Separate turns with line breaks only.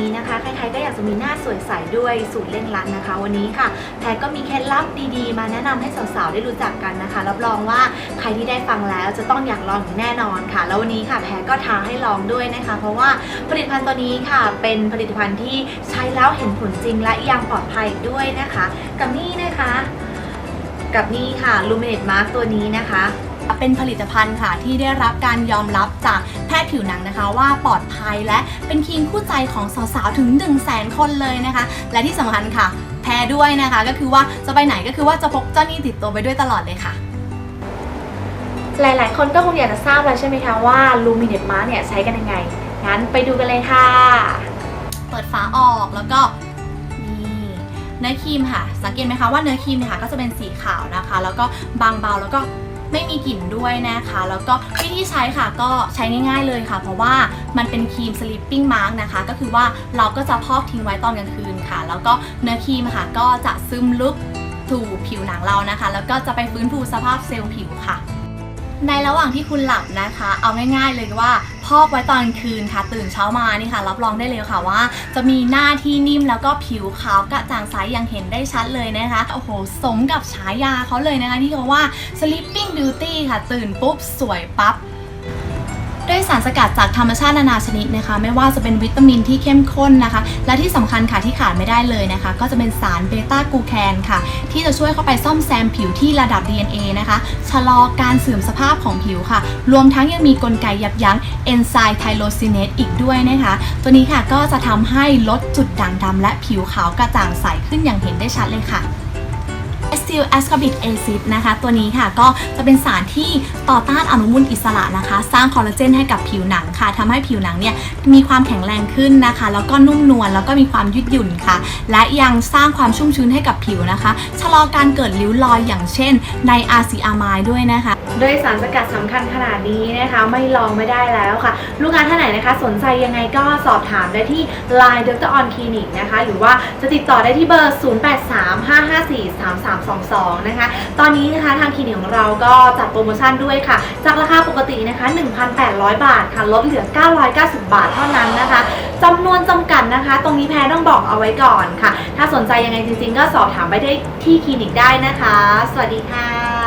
นี้นะคะใครๆก็อยา
กจะมีหน้าสวยใสด้วยสูตรเร่งรัดนะคะ วันนี้ค่ะแพรก็มีเคล็ดลับดีๆ มาแนะนำให้สาวๆได้รู้จักกันนะคะรับรองว่าใครที่ได้ฟังแล้วจะต้องอยากลองอย่างแน่นอนค่ะ แล้ววันนี้ค่ะแพรก็ท้าให้ลองด้วยนะคะ เพราะว่าผลิตภัณฑ์ตัวนี้ค่ะ เป็นผลิตภัณฑ์ที่ใช้แล้วเห็นผลจริงและยังปลอดภัยด้วยนะคะ กับนี่นะคะ กับนี่ค่ะ Luminate Mark ตัวนี้นะคะเป็นผลิตภัณฑ์ค่ะที่ได้รับการยอมรับจาก พทย์ผิวหนังนะคะว่าปลอดภัยและเป็นครีมคู่ใจของสาวๆถึง 1 0 0 0 0แสนคนเลยนะคะ และที่สำคัญค่ะ แพ้ด้วยนะคะ ก็คือว่าจะไปไหนก็คือว่าจะพกเจ้านี่ติดตัวไปด้วยตลอดเลยค่ะหลาย ๆ คนก็คงอยากจะทราบแล้วใช่ไหมคะว่า Luminate Mask เนี่ยใช้กันยังไง งั้นไปดูกันเลยค่ะ เปิดฝาออกแล้วก็นี่เนื้อครีมค่ะ สังเกตไหมคะว่าเนื้อครีมเนี่ยค่ะก็จะเป็นสีขาวนะคะ แล้วก็บางเบาแล้วก็ ไม่มีกลิ่นด้วยนะคะ แล้วก็วิธีใช้ค่ะก็ใช้ง่าย ๆเลยค่ะ เพราะว่ามันเป็นครีม sleeping mask นะคะ ก็คือว่าเราก็จะพอกทิ้งไว้ตอนกลางคืนค่ะ แล้วก็เนื้อครีมค่ะ ก็จะซึมลึกถูผิวหนังเรานะคะ แล้วก็จะไปฟื้นฟูสภาพเซลล์ผิวค่ะ ในระหว่างที่คุณหลับนะคะ เอาง่ายๆเลยว่า อกไว้ตอนคืนค่ะ ตื่นเช้ามานี่ค่ะ รับรองได้เลยค่ะว่า จะมีหน้าที่นิ่มแล้วก็ผิวขาวกระจ่างใสอย่างเห็นได้ชัดเลยนะคะ โอ้โห สมกับฉายาเขาเลยนะคะที่เขาว่า sleeping beauty ค่ะ ตื่นปุ๊บสวยปั๊บ ด้วยสารสกัดจากธรรมชาตินานาชนิดนะคะ ไม่ว่าจะเป็นวิตามินที่เข้มข้นนะคะ และที่สำคัญค่ะที่ขาดไม่ได้เลยนะคะ ก็จะเป็นสารเบต้ากูแคนค่ะ ที่จะช่วยเข้าไปซ่อมแซมผิวที่ระดับ DNA นะคะชะลอการเสื่อมสภาพของผิวค่ะ รวมทั้งยังมีกลไกยับยั้งเอนไซม์ไทโรซินเนสอีกด้วยนะคะ ตัวนี้ค่ะก็จะทำให้ลดจุดด่างดำและผิวขาวกระจ่างใสขึ้นอย่างเห็นได้ชัดเลยค่ะ a c e t y l a s c o r b i c acid นะคะ ตัวนี้ค่ะก็จะเป็นสารที่ต่อต้านอนุมูลอิสระนะคะ สร้างคอลลาเจนให้กับผิวหนังค่ะทำให้ผิวหนังเนี่ยมีความแข็งแรงขึ้นนะคะ แล้วก็นุ่มนวลแล้วก็มีความยืดหยุ่นค่ะ และยังสร้างความชุ่มชื้นให้กับผิวนะคะชะลอการเกิดริ้วรอยอย่างเช่น ในอาซีอามายด้วยนะคะด้วยสารสกัดสำคัญขนาดนี้นะคะ ไม่ลองไม่ได้แล้วค่ะ ลูกค้าท่านไหนนะคะ สนใจยังไงก็สอบถามได้ที่ Line Dr. On Clinic นะคะ หรือว่าจะติดต่อได้ที่เบอร์ 0835543322นะคะ ตอนนี้นะคะทางคลินิกของเราก็จัดโปรโมชั่นด้วยค่ะ จากราคาปกตินะคะ 1,800 บาทค่ะ ลดเหลือ 990 บาทเท่านั้นนะคะจำนวนจำกัดนะคะ ตรงนี้แพรต้องบอกเอาไว้ก่อนค่ะ ถ้าสนใจยังไงจริงๆ ก็สอบถามไปได้ที่คลินิกได้นะคะ สวัสดีค่ะ